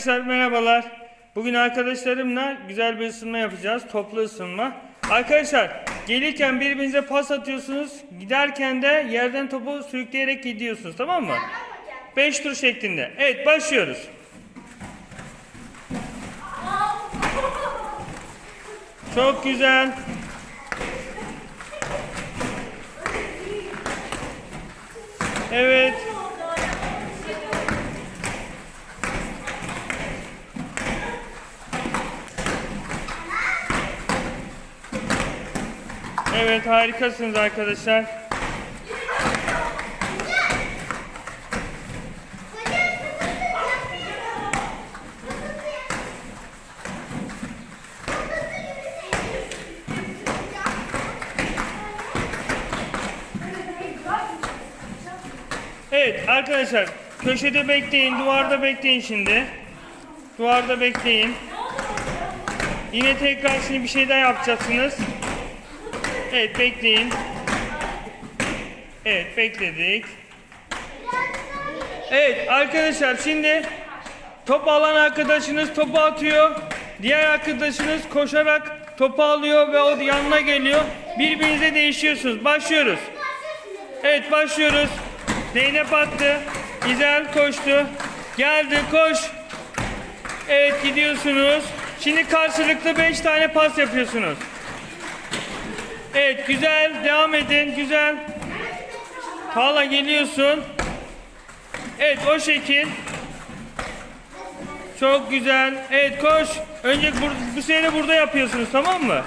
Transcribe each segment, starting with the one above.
Arkadaşlar merhabalar. Bugün arkadaşlarımla güzel bir ısınma yapacağız. Toplu ısınma. Arkadaşlar gelirken birbirinize pas atıyorsunuz. Giderken de yerden topu sürükleyerek gidiyorsunuz. Tamam mı? 5 tur şeklinde. Evet başlıyoruz. Çok güzel. Evet. Evet harikasınız arkadaşlar. Evet arkadaşlar köşede bekleyin, duvarda bekleyin şimdi. Duvarda bekleyin. Yine tekrar şimdi bir şey daha yapacaksınız. Evet bekleyin. Evet bekledik. Evet arkadaşlar şimdi top alan arkadaşınız topu atıyor. Diğer arkadaşınız koşarak topu alıyor ve o yanına geliyor. Birbirinize değişiyorsunuz. Başlıyoruz. Evet başlıyoruz. Zeynep attı. İzel koştu. Geldi koş. Evet gidiyorsunuz. Şimdi karşılıklı 5 tane pas yapıyorsunuz. Evet güzel devam edin güzel. Tala geliyorsun. Evet o şekil. Çok güzel. Evet koş. Önce bur- bu sene burada yapıyorsunuz tamam mı?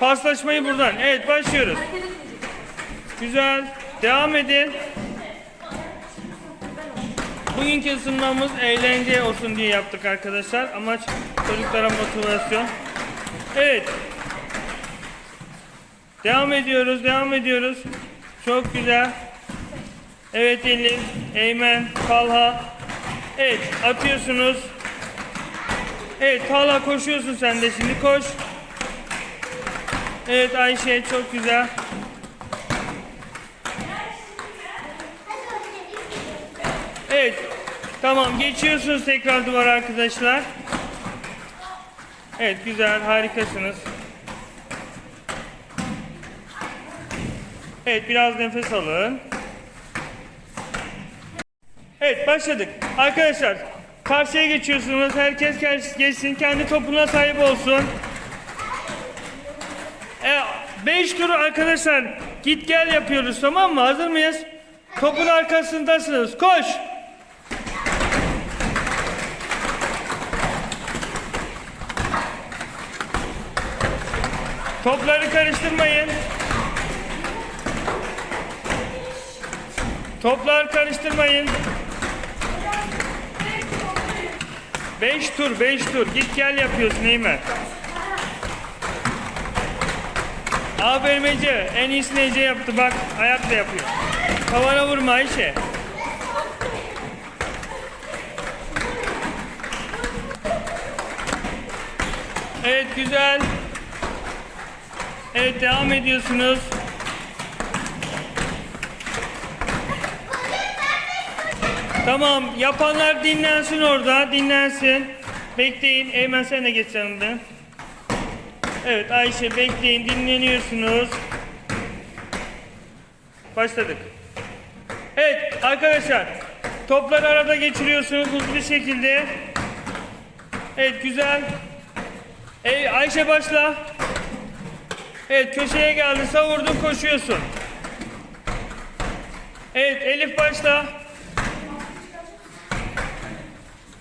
Paslaşmayı buradan. Evet başlıyoruz. Güzel. Devam edin. Bugünkü ısınmamız eğlence olsun diye yaptık arkadaşlar. Amaç çocuklara motivasyon. Evet. Devam ediyoruz, devam ediyoruz. Çok güzel. Evet Elif, Eymen, Talha. Evet, atıyorsunuz. Evet, Talha koşuyorsun sen de şimdi koş. Evet Ayşe çok güzel. Evet. Tamam geçiyorsunuz tekrar duvar arkadaşlar. Evet güzel harikasınız. Evet biraz nefes alın. Evet başladık. Arkadaşlar karşıya geçiyorsunuz. Herkes geçsin. Kendi topuna sahip olsun. 5 tur arkadaşlar git gel yapıyoruz tamam mı? Hazır mıyız? Topun arkasındasınız. Koş. Topları karıştırmayın. Toplar karıştırmayın. 5 tur, 5 tur. Git gel yapıyorsun Eymen. Aferin Ece. En iyisini Ece yaptı bak. Ayakla yapıyor. Tavana vurma Ayşe. Evet güzel. Evet devam ediyorsunuz. Tamam yapanlar dinlensin orada dinlensin. Bekleyin Eymen sen de geç yanımdan. Evet Ayşe bekleyin dinleniyorsunuz. Başladık. Evet arkadaşlar topları arada geçiriyorsunuz hızlı bir şekilde. Evet güzel. Ey Ayşe başla. Evet köşeye geldi savurdun koşuyorsun. Evet Elif başla.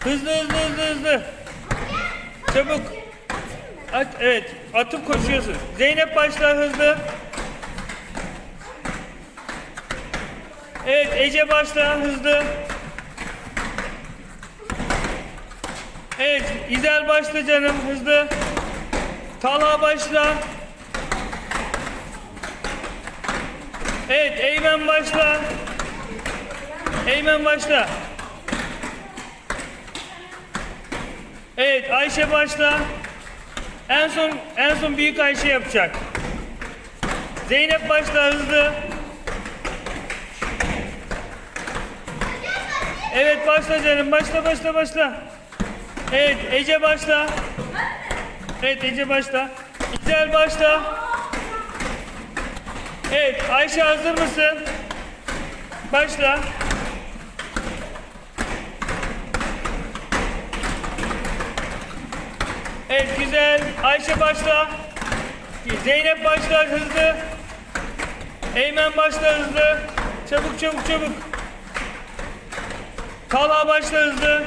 Hızlı hızlı hızlı hızlı. Çabuk. At, evet atıp koşuyorsun. Zeynep başla hızlı. Evet Ece başla hızlı. Evet İzel başla canım hızlı. Talha başla. Evet Eymen başla. Eymen başla. Evet Ayşe başla. En son en son büyük Ayşe yapacak. Zeynep başla hızlı. Evet başla canım başla başla başla. Evet Ece başla. Evet Ece başla. İzel başla. Evet Ayşe hazır mısın? Başla. Evet güzel. Ayşe başla. Zeynep başla hızlı. Eymen başla hızlı. Çabuk çabuk çabuk. Talha başla hızlı.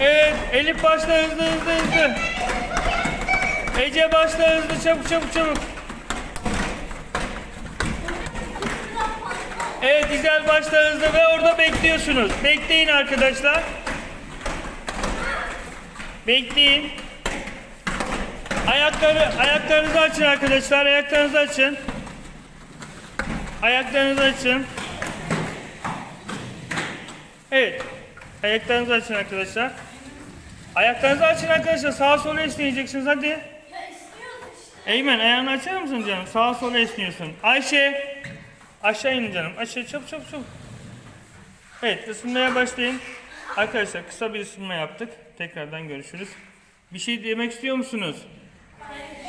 Evet Elif başla hızlı hızlı hızlı. Ece başla hızlı çabuk çabuk çabuk. Evet İzel başla hızlı ve orada bekliyorsunuz. Bekleyin arkadaşlar. Bekleyin. Ayakları ayaklarınızı açın arkadaşlar. Ayaklarınızı açın. Ayaklarınızı açın. Evet. Ayaklarınızı açın arkadaşlar. Ayaklarınızı açın arkadaşlar. Sağa sola esneyeceksiniz hadi. Ya işte. Eymen ayağını açar mısın canım? Sağa sola esniyorsun. Ayşe. Aşağı in canım. Aşağı çabuk çabuk çabuk. Evet ısınmaya başlayın. Arkadaşlar kısa bir ısınma yaptık. Tekrardan görüşürüz. Bir şey demek istiyor musunuz? Hayır.